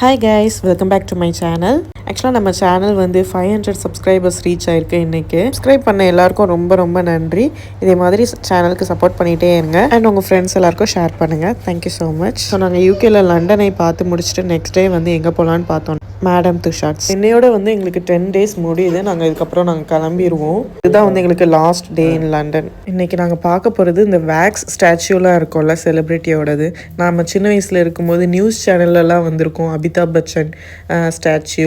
Hi guys welcome back to my channel ஆக்சுவலாக நம்ம channel வந்து ஃபைவ் ஹண்ட்ரட் சப்ஸ்கிரைபர்ஸ் ரீச் ஆயிருக்கு இன்றைக்கி சப்ஸ்கிரைப் பண்ண எல்லாருக்கும் ரொம்ப ரொம்ப நன்றி. இதே மாதிரி சேனலுக்கு சப்போர்ட் பண்ணிகிட்டே இருங்க. அண்ட் உங்கள் ஃப்ரெண்ட்ஸ் எல்லாருக்கும் ஷேர் பண்ணுங்கள் தேங்க்யூ ஸோ மச் ஸோ நாங்கள் யூகேல லண்டனை பார்த்து முடிச்சுட்டு நெக்ஸ்ட் டே வந்து எங்கே போகலான்னு பார்த்தோம். மேடம் துஷாட்ஸ் என்னையோட வந்து எங்களுக்கு டென் டேஸ் முடியுது. நாங்கள் இதுக்கப்புறம் நாங்கள் கிளம்பிடுவோம் இதுதான் வந்து எங்களுக்கு லாஸ்ட் டே இன் லண்டன் இன்னைக்கு நாங்கள் பார்க்க போகிறது இந்த வேக்ஸ் ஸ்டாச்சுலாம் இருக்கும்ல செலிப்ரிட்டியோடது நாம் சின்ன வயசில் இருக்கும்போது நியூஸ் சேனல்லலாம் வந்திருக்கோம். அமிதாப் பச்சன் ஸ்டாச்சு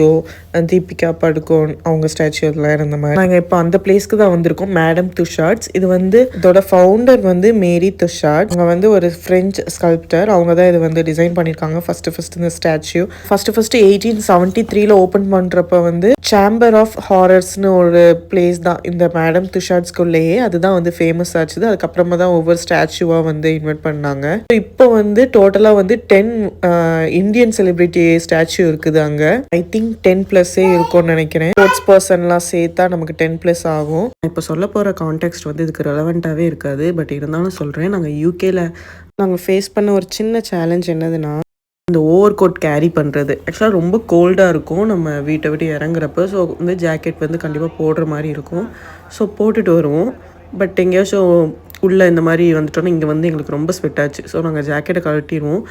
தீபிகா படுகோன் அவங்க ஸ்டாச்சு இதெல்லாம் இருந்த மாதிரி. நாங்கள் இப்போ அந்த பிளேஸ்க்கு தான் வந்திருக்கோம். மேடம் துஷார்ட்ஸ் இது வந்து இதோட ஃபவுண்டர் வந்து மேரி துஷார்ட் அவங்க வந்து ஒரு ஃப்ரெஞ்ச் ஸ்கல்ப்டர் அவங்க தான் இது வந்து டிசைன் பண்ணியிருக்காங்க. ஃபஸ்ட்டு ஃபஸ்ட்டு இந்த statue first first eighteen seventy த்ரீல ஓப்பன் பண்ணுறப்ப வந்து சேம்பர் ஆஃப் ஹாரர்ஸ்னு ஒரு பிளேஸ் தான். இந்த மேடம் துஷார்ட்ஸ்குள்ளேயே அதுதான் வந்து ஃபேமஸ் ஆச்சுது. அதுக்கப்புறமா தான் ஒவ்வொரு ஸ்டாச்சுவாக வந்து இன்வைட் பண்ணாங்க. இப்போ வந்து டோட்டலாக வந்து டென் இந்தியன் செலிபிரிட்டி ஸ்டாச்சு இருக்குது அங்கே. ஐ திங்க் டென் ப்ளஸ்ஸே இருக்கும்னு நினைக்கிறேன். ஸ்போர்ட்ஸ் பர்சன்லாம் சேர்த்தா நமக்கு டென் ப்ளஸ் ஆகும். இப்போ சொல்ல போகிற கான்டெக்ட் வந்து இதுக்கு ரெலவெண்ட்டாகவே இருக்காது. பட் இருந்தாலும் சொல்கிறேன் நாங்கள் யூகேல நாங்கள் ஃபேஸ் பண்ண ஒரு சின்ன சேலஞ்ச் என்னதுன்னா இந்த ஓவர் கோட் கேரி பண்ணுறது ஆக்சுவலாக ரொம்ப கோல்டாக இருக்கும். நம்ம வீட்டை விட்டு இறங்குறப்ப ஸோ வந்து ஜாக்கெட் வந்து கண்டிப்பாக போடுற மாதிரி இருக்கும். ஸோ போட்டுட்டு வருவோம். பட் எங்கேயாச்சும் உள்ளே இந்த மாதிரி வந்துட்டோன்னா இங்கே வந்து எங்களுக்கு ரொம்ப ஸ்வெட் ஆச்சு. ஸோ நாங்கள் ஜாக்கெட்டை கழட்டிடுவோம்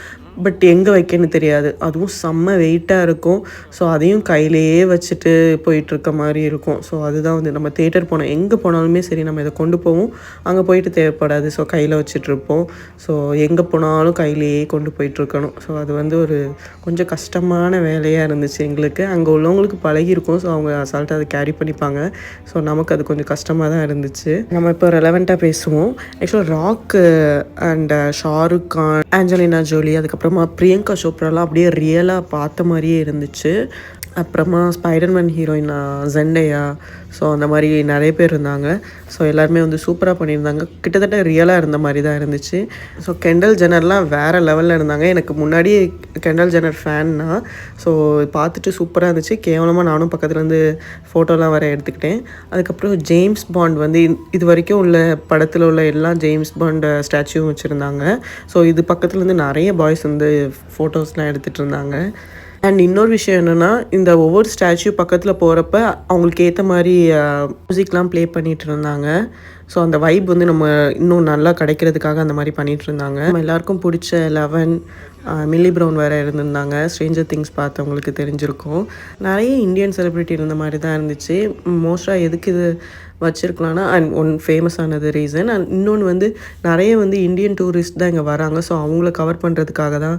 பட் எங்கே வைக்கன்னு தெரியாது. அதுவும் செம்ம வெயிட்டாக இருக்கும். ஸோ அதையும் கையிலேயே வச்சுட்டு போயிட்டுருக்க மாதிரி இருக்கும். ஸோ அதுதான் வந்து நம்ம தேட்டர் போனோம் எங்கே போனாலுமே சரி நம்ம இதை கொண்டு போவோம். அங்கே போயிட்டு தேவைப்படாது. ஸோ கையில் வச்சிட்ருப்போம் ஸோ எங்கே போனாலும் கையிலேயே கொண்டு போயிட்டுருக்கணும். ஸோ அது வந்து ஒரு கொஞ்சம் கஷ்டமான வேலையாக இருந்துச்சு எங்களுக்கு. அங்கே உள்ளவங்களுக்கு பழகிருக்கும் ஸோ அவங்க அசால்ட்டாக அதை கேரி பண்ணிப்பாங்க. ஸோ நமக்கு அது கொஞ்சம் கஷ்டமாக தான் இருந்துச்சு. நம்ம இப்போ ரெலவெண்ட்டாக பேசுவோம். ஆக்சுவலாக Rock and Shahrukh Khan Angelina Jolie அதுக்கப்புறம் பிரியங்கா சோப்ராலாம் அப்படியே ரியலாக பார்த்த மாதிரியே இருந்துச்சு. அப்புறமா ஸ்பைடர்மேன் ஹீரோயின் ஜெண்டையா ஸோ அந்த மாதிரி நிறைய பேர் இருந்தாங்க. ஸோ எல்லாருமே வந்து சூப்பராக பண்ணியிருந்தாங்க. கிட்டத்தட்ட ரியலாக இருந்த மாதிரி தான் இருந்துச்சு. ஸோ கெண்டல் ஜெனர்லாம் வேறு லெவலில் இருந்தாங்க. எனக்கு முன்னாடியே கெண்டல் ஜெனர் ஃபேன்னா ஸோ பார்த்துட்டு சூப்பராக இருந்துச்சு. கேவலமாக நானும் பக்கத்துலேருந்து ஃபோட்டோலாம் வர எடுத்துக்கிட்டேன். அதுக்கப்புறம் ஜேம்ஸ் பாண்ட் வந்து இந்- இது வரைக்கும் உள்ள படத்தில் உள்ள எல்லா ஜேம்ஸ் பாண்ட் ஸ்டாச்சுவும் வச்சுருந்தாங்க. ஸோ இது பக்கத்துலேருந்து நிறைய பாய்ஸ் வந்து ஃபோட்டோஸ்லாம் எடுத்துகிட்டு இருந்தாங்க. அண்ட் இன்னொரு விஷயம் என்னென்னா இந்த ஒவ்வொரு ஸ்டாச்சு பக்கத்தில் போகிறப்ப அவங்களுக்கு ஏற்ற மாதிரி uh, மியூசிக்லாம் ப்ளே பண்ணிகிட்டு இருந்தாங்க. ஸோ அந்த வைப் வந்து நம்ம இன்னும் நல்லா கிடைக்கிறதுக்காக அந்த மாதிரி பண்ணிகிட்டு இருந்தாங்க நம்ம எல்லாருக்கும் பிடிச்ச லெவன் மில்லி ப்ரௌன் வேறு இருந்திருந்தாங்க. ஸ்ட்ரேஞ்சர் திங்ஸ் பார்த்தவங்களுக்கு தெரிஞ்சிருக்கும். நிறைய இந்தியன் செலிப்ரிட்டி இருந்த மாதிரி தான் இருந்துச்சு. மோஸ்ட்டாக எதுக்கு இது வச்சுருக்கலாம்னா அண்ட் ஒன் ஃபேமஸானது ரீசன் அண்ட் இன்னொன்று வந்து நிறைய வந்து இந்தியன் டூரிஸ்ட் தான் இங்கே வராங்க. ஸோ அவங்கள கவர் பண்ணுறதுக்காக தான்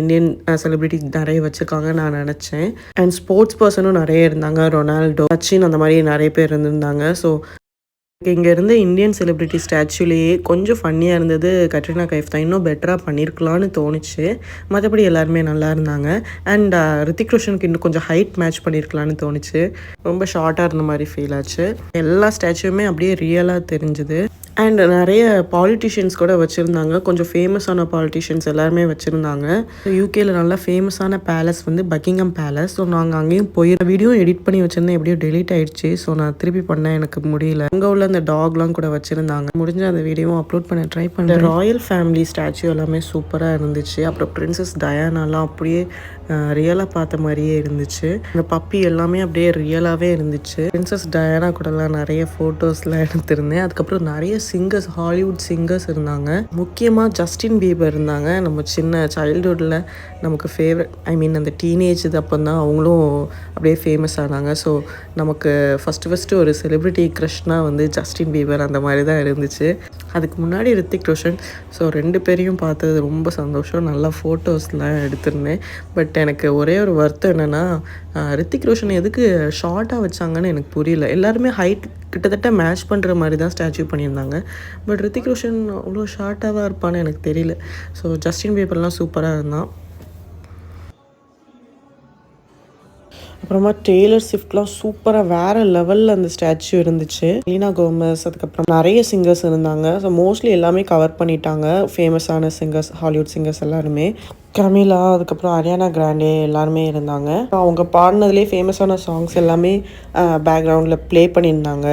இந்தியன் செலிப்ரிட்டி நிறைய வச்சுருக்காங்க நான் நினச்சேன். அண்ட் ஸ்போர்ட்ஸ் பர்சனும் நிறைய இருந்தாங்க. ரொனால்டோ சச்சின் அந்த மாதிரி நிறைய பேர் இருந்திருந்தாங்க. ஸோ இங்கே இருந்த இந்தியன் செலிப்ரிட்டி ஸ்டாச்சுலேயே கொஞ்சம் ஃபன்னியாக இருந்தது. கட்ரினா கைஃப் தான் இன்னும் பெட்டராக பண்ணியிருக்கலான்னு தோணுச்சு. மற்றபடி எல்லாருமே நல்லா இருந்தாங்க. அண்ட் uh, ரித்திக் ரோஷனுக்கு இன்னும் கொஞ்சம் ஹைட் மேட்ச் பண்ணியிருக்கலான்னு தோணுச்சு. ரொம்ப ஷார்ட்டாக இருந்த மாதிரி ஃபீல் ஆச்சு. எல்லா ஸ்டாச்சுமே அப்படியே ரியலாக தெரிஞ்சுது. அண்ட் நிறைய பாலிட்டிஷியன்ஸ் கூட வச்சுருந்தாங்க. கொஞ்சம் ஃபேமஸான பாலிட்டிஷியன்ஸ் எல்லாருமே வச்சுருந்தாங்க. யூகேயில் நல்லா ஃபேமஸான பேலஸ் வந்து பக்கிங்ஹாம் பேலஸ் ஸோ நாங்கள் அங்கேயும் போய் வீடியோ எடிட் பண்ணி வச்சுருந்தேன். எப்படியோ டெலீட் ஆயிடுச்சு. ஸோ நான் திருப்பி பண்ண எனக்கு முடியல. அங்கே உள்ள அந்த டாக்லாம் கூட வச்சுருந்தாங்க. முடிஞ்ச அந்த வீடியோவும் அப்லோட் பண்ண ட்ரை பண்ணேன் ராயல் ஃபேமிலி ஸ்டாச்சு எல்லாமே சூப்பராக இருந்துச்சு. அப்புறம் பிரின்சஸ் டயானாலாம் அப்படியே ரியலாக பார்த்த மாதிரியே இருந்துச்சு. இந்த பப்பி எல்லாமே அப்படியே ரியலாகவே இருந்துச்சு. பிரின்சஸ் டயானா கூடலாம் நிறைய ஃபோட்டோஸ்லாம் எடுத்திருந்தேன். அதுக்கப்புறம் நிறைய சிங்கர்ஸ் ஹாலிவுட் சிங்கர்ஸ் இருந்தாங்க. முக்கியமாக ஜஸ்டின் பீபர் இருந்தாங்க. நம்ம சின்ன சைல்டுஹுட்டில் நமக்கு ஃபேவரட் ஐ மீன் அந்த டீனேஜ் இது அப்போ தான் அவங்களும் அப்படியே ஃபேமஸ் ஆனாங்க. ஸோ நமக்கு ஃபஸ்ட்டு ஃபஸ்ட்டு ஒரு செலிப்ரிட்டி க்ரஷ்னா வந்து ஜஸ்டின் பீபர் அந்த மாதிரி தான் இருந்துச்சு. அதுக்கு முன்னாடி ரித்திக் ரோஷன் ஸோ ரெண்டு பேரையும் பார்த்தது ரொம்ப சந்தோஷம். நல்லா ஃபோட்டோஸ்லாம் எடுத்திருந்தேன். பட் எனக்கு ஒரே ஒரு வருத்தம் என்னென்னா ரித்திக் ரோஷன் எதுக்கு ஷார்ட்டாக வச்சாங்கன்னு எனக்கு புரியல. எல்லாருமே ஹைட் கிட்டத்தட்ட மேட்ச் பண்ணுற மாதிரி தான் ஸ்டாச்சு பண்ணியிருந்தாங்க. பட் ரித்திக் ரோஷன் அவ்வளோ ஷார்ட்டாக இருப்பான்னு எனக்கு தெரியல. ஸோ ஜஸ்டின் பேப்பர்லாம் சூப்பராக இருந்தான். அப்புறமா டெய்லர் ஸ்விஃப்ட்லாம் சூப்பராக வேறு லெவலில் அந்த ஸ்டாச்சு இருந்துச்சு. லீனா கோமஸ் அதுக்கப்புறம் நிறைய சிங்கர்ஸ் இருந்தாங்க. ஸோ மோஸ்ட்லி எல்லாமே கவர் பண்ணிட்டாங்க. ஃபேமஸான சிங்கர்ஸ் ஹாலிவுட் சிங்கர்ஸ் எல்லாருமே. கமிலா அதுக்கப்புறம் அரியானா கிராண்டே எல்லாருமே இருந்தாங்க. அவங்க பாடினதுலேயே ஃபேமஸான சாங்ஸ் எல்லாமே பேக்ரவுண்டில் ப்ளே பண்ணியிருந்தாங்க.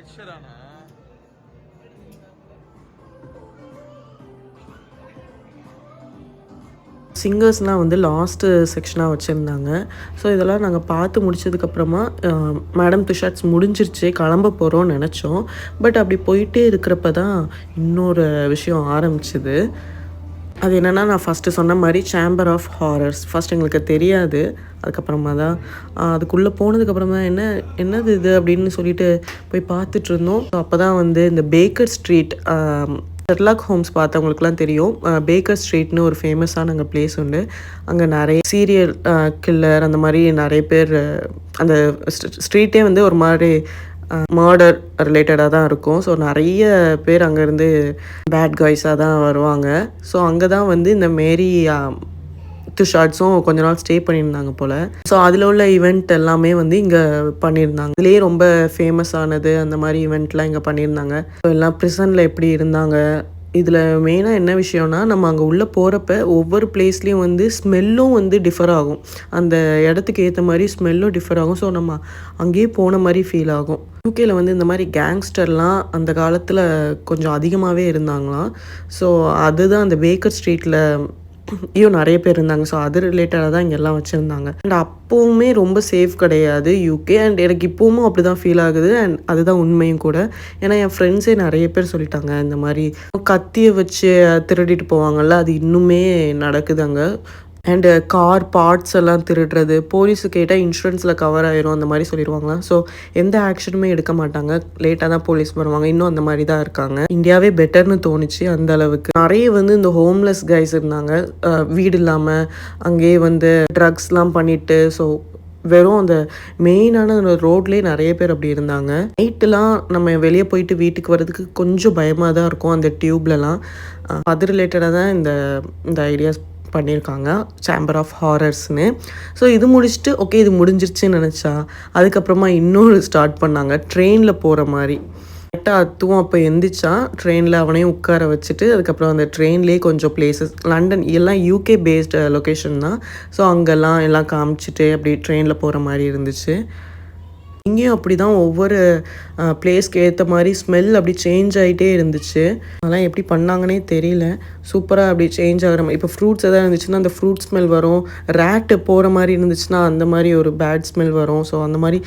அக்ஷரானா சிங்கர்ஸ்லாம் வந்து லாஸ்ட்டு செக்ஷனாக வச்சுருந்தாங்க. ஸோ இதெல்லாம் நாங்கள் பார்த்து முடிச்சதுக்கப்புறமா மேடம் துஷாட்ஸ் முடிஞ்சிருச்சு கிளம்ப போகிறோம்னு நினச்சோம். பட் அப்படி போயிட்டே இருக்கிறப்ப தான் இன்னொரு விஷயம் ஆரம்பிச்சுது. அது என்னென்னா நான் ஃபஸ்ட்டு சொன்ன மாதிரி சேம்பர் ஆஃப் ஹாரர்ஸ் ஃபஸ்ட் எங்களுக்கு தெரியாது. அதுக்கப்புறமா தான் அதுக்குள்ளே போனதுக்கப்புறமா என்ன என்னது இது அப்படின்னு சொல்லிட்டு போய் பார்த்துட்டு இருந்தோம் ஸோ அப்போ தான் வந்து இந்த பேக்கர் ஸ்ட்ரீட் ஷெர்லாக் ஹோம்ஸ் பார்த்தவங்களுக்குலாம் தெரியும். பேக்கர் ஸ்ட்ரீட்னு ஒரு ஃபேமஸான அங்கே பிளேஸ் உண்டு. அங்கே நிறைய சீரியல் கில்லர் அந்த மாதிரி நிறைய பேர் அந்த ஸ்ட்ரீட்டே வந்து ஒரு மாதிரி மர்டர் ரிலேட்டடாக தான் இருக்கும். ஸோ நிறைய பேர் அங்கேருந்து பேட் காய்ஸாக தான் வருவாங்க. ஸோ அங்கே தான் வந்து இந்த மேரி துஷார்ட்ஸும் um, கொஞ்ச நாள் ஸ்டே பண்ணியிருந்தாங்க போல். ஸோ அதில் உள்ள ஈவெண்ட் எல்லாமே வந்து இங்கே பண்ணியிருந்தாங்க. இதுலேயே ரொம்ப ஃபேமஸ் ஆனது அந்த மாதிரி ஈவெண்ட்லாம் இங்கே பண்ணியிருந்தாங்க. ஸோ எல்லாம் ப்ரிசனில் எப்படி இருந்தாங்க? இதில் மெயினாக என்ன விஷயம்னா நம்ம அங்கே உள்ளே போகிறப்ப ஒவ்வொரு பிளேஸ்லேயும் வந்து ஸ்மெல்லும் வந்து டிஃபர் ஆகும். அந்த இடத்துக்கு ஏற்ற மாதிரி ஸ்மெல்லும் டிஃபர் ஆகும். ஸோ நம்ம அங்கேயே போன மாதிரி ஃபீல் ஆகும். யூகேல வந்து இந்த மாதிரி கேங்ஸ்டர்லாம் அந்த காலத்தில் கொஞ்சம் அதிகமாகவே இருந்தாங்களாம். ஸோ அதுதான் அந்த பேக்கர் ஸ்ட்ரீட்டில் ஐயோ நிறைய பேர் இருந்தாங்க. ஸோ அது ரிலேட்டடாக தான் இங்கெல்லாம் வச்சுருந்தாங்க. அண்ட் அப்போவுமே ரொம்ப சேஃப் கிடையாது யூகே அண்ட் எனக்கு இப்போவும் அப்படி தான் ஃபீல் ஆகுது. அண்ட் அதுதான் உண்மையும் கூட. ஏன்னா என் ஃப்ரெண்ட்ஸே நிறைய பேர் சொல்லிட்டாங்க இந்த மாதிரி கத்தியை வச்சு திருடிட்டு போவாங்கல்ல அது இன்னுமே நடக்குது அங்கே. அண்டு கார் பார்ட்ஸ் எல்லாம் திருடுறது போலீஸு கேட்டால் இன்சூரன்ஸில் கவர் ஆயிரும் அந்த மாதிரி சொல்லிடுவாங்க ஸோ எந்த ஆக்ஷனுமே எடுக்க மாட்டாங்க. லேட்டாக தான் போலீஸ் வருவாங்க. இன்னும் அந்த மாதிரி தான் இருக்காங்க. இந்தியாவே பெட்டர்னு தோணுச்சு அந்த அளவுக்கு. நிறைய வந்து இந்த ஹோம்லெஸ் கைஸ் இருந்தாங்க. வீடு இல்லாமல் அங்கேயே வந்து ட்ரக்ஸ்லாம் பண்ணிட்டு ஸோ வெறும் அந்த மெயினான ரோட்லேயே நிறைய பேர் அப்படி இருந்தாங்க. நைட்டுலாம் நம்ம வெளியே போயிட்டு வீட்டுக்கு வர்றதுக்கு கொஞ்சம் பயமாக தான் இருக்கும் அந்த டியூப்லலாம் அது ரிலேட்டடாக தான் இந்த இந்த ஐடியாஸ் பண்ணியிருக்காங்க. சேம்பர் ஆஃப் ஹாரர்ஸ்னு ஸோ இது முடிச்சுட்டு ஓகே இது முடிஞ்சிருச்சுன்னு நினச்சா அதுக்கப்புறமா இன்னொரு ஸ்டார்ட் பண்ணாங்க. ட்ரெயினில் போகிற மாதிரி. கரெக்டாக அத்துவும் அப்போ எந்திரிச்சான் ட்ரெயினில் அவனையும் உட்கார வச்சுட்டு அதுக்கப்புறம் அந்த ட்ரெயின்லேயே கொஞ்சம் பிளேசஸ் லண்டன் எல்லாம் யூகே பேஸ்டு லொக்கேஷன் தான். ஸோ அங்கெல்லாம் எல்லாம் காமிச்சிட்டு அப்படி ட்ரெயினில் போகிற மாதிரி இருந்துச்சு. இங்கேயும் அப்படி தான் ஒவ்வொரு பிளேஸ்க்கு ஏற்ற மாதிரி ஸ்மெல் அப்படி சேஞ்ச் ஆகிட்டே இருந்துச்சு. அதெல்லாம் எப்படி பண்ணாங்கன்னே தெரியல. சூப்பராக அப்படி சேஞ்ச் ஆகிற மாதிரி இப்போ ஃப்ரூட்ஸ் எதாவது இருந்துச்சுன்னா அந்த ஃப்ரூட் ஸ்மெல் வரும். ரேட்டு போகிற மாதிரி இருந்துச்சுன்னா அந்த மாதிரி ஒரு பேட் ஸ்மெல் வரும். ஸோ அந்த மாதிரி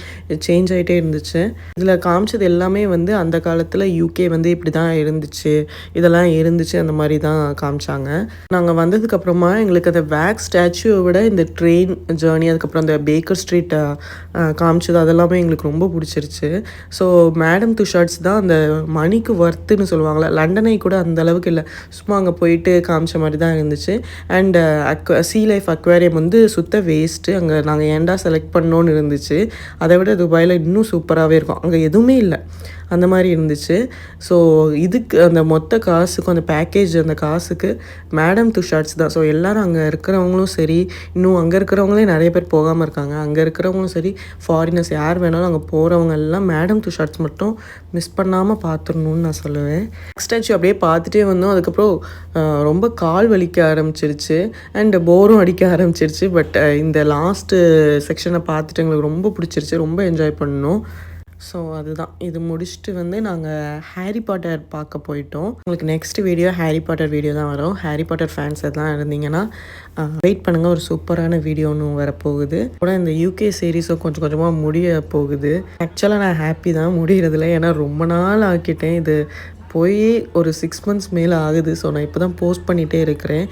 சேஞ்ச் ஆகிட்டே இருந்துச்சு. இதில் காமிச்சது எல்லாமே வந்து அந்த காலத்தில் யூகே வந்து இப்படி தான் இருந்துச்சு. இதெல்லாம் இருந்துச்சு. அந்த மாதிரி தான் காமிச்சாங்க. நாங்கள் வந்ததுக்கப்புறமா எங்களுக்கு அந்த வேக்ஸ் ஸ்டாச்சுவை விட இந்த ட்ரெயின் ஜேர்னி அதுக்கப்புறம் அந்த பேக்கர் ஸ்ட்ரீட் காமிச்சது அதெல்லாமே எங்களுக்கு ரொம்ப பிடிச்சிருச்சு. ஸோ மேடம் துஷார்ட்ஸ் தான் அந்த மணிக்கு ஒர்த்துன்னு சொல்லுவாங்களே லண்டனை கூட அந்த அளவுக்கு இல்லை. சும்மா அங்கே போயிட்டு காமிச்ச மாதிரி தான் இருந்துச்சு. And aqua sea life aquarium வந்து சுத்த வேஸ்ட்டு அங்கே நாங்கள் ஏன்டா செலக்ட் பண்ணோன்னு இருந்துச்சு. அதை விட துபாயில் இன்னும் சூப்பராகவே இருக்கும். அங்கே எதுவுமே இல்லை. அந்த மாதிரி இருந்துச்சு. ஸோ இதுக்கு அந்த மொத்த காசுக்கும் அந்த பேக்கேஜ் அந்த காசுக்கு மேடம் துஷார்ட்ஸ் தான். ஸோ எல்லோரும் அங்கே இருக்கிறவங்களும் சரி இன்னும் அங்கே இருக்கிறவங்களே நிறைய பேர் போகாமல் இருக்காங்க. அங்கே இருக்கிறவங்களும் சரி ஃபாரினர்ஸ் யார் வேணாலும் அங்கே போகிறவங்க எல்லாம் மேடம் துஷார்ட்ஸ் மட்டும் மிஸ் பண்ணாமல் பார்த்துடணும்னு நான் சொல்லுவேன். நெக்ஸ்ட் ஆச்சு அப்படியே பார்த்துட்டே வந்தோம். அதுக்கப்புறம் ரொம்ப கால் வலிக்க ஆரம்பிச்சிருச்சு. அண்ட் போரும் அடிக்க ஆரம்பிச்சிருச்சு. பட் இந்த லாஸ்ட்டு செக்ஷனை பார்த்துட்டு எங்களுக்கு ரொம்ப பிடிச்சிருச்சு. ரொம்ப என்ஜாய் பண்ணோம். ஸோ அதுதான். இது முடிச்சுட்டு வந்து நாங்கள் ஹாரி பாட்டர் பார்க்க போயிட்டோம். உங்களுக்கு next video Harry Potter video தான் வரும். ஹாரி பாட்டர் ஃபேன்ஸ் எல்லாம் இருந்தீங்கன்னா வெயிட் பண்ணுங்கள் ஒரு சூப்பரான வீடியோ ஒன்று வரப்போகுது. கூட இந்த யூகே சீரீஸும் கொஞ்சம் கொஞ்சமாக முடிய போகுது. ஆக்சுவலாக நான் ஹாப்பி தான். முடிகிறதுல ஏன்னா ரொம்ப நாள் ஆக்கிட்டேன். இது போய் ஒரு சிக்ஸ் மந்த்ஸ் மேலே ஆகுது. ஸோ நான் இப்போ தான் போஸ்ட் பண்ணிகிட்டே இருக்கிறேன்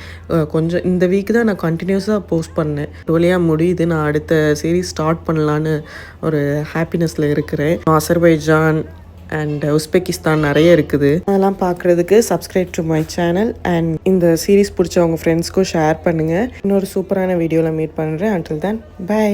கொஞ்சம் இந்த வீக் தான் நான் கண்டினியூஸாக போஸ்ட் பண்ணேன். இது வழியாக முடியுது. நான் அடுத்த சீரீஸ் ஸ்டார்ட் பண்ணலான்னு ஒரு ஹாப்பினஸில் இருக்கிறேன். அசர்பைஜான் அண்ட் உஸ்பெகிஸ்தான் நிறைய இருக்குது. அதெல்லாம் பார்க்குறதுக்கு subscribe to my channel and இந்த சீரீஸ் பிடிச்சவங்க ஃப்ரெண்ட்ஸ்க்கும் ஷேர் பண்ணுங்கள் இன்னொரு சூப்பரான வீடியோவில் மீட் பண்ணுறேன் ஆண்டில் தேன் பை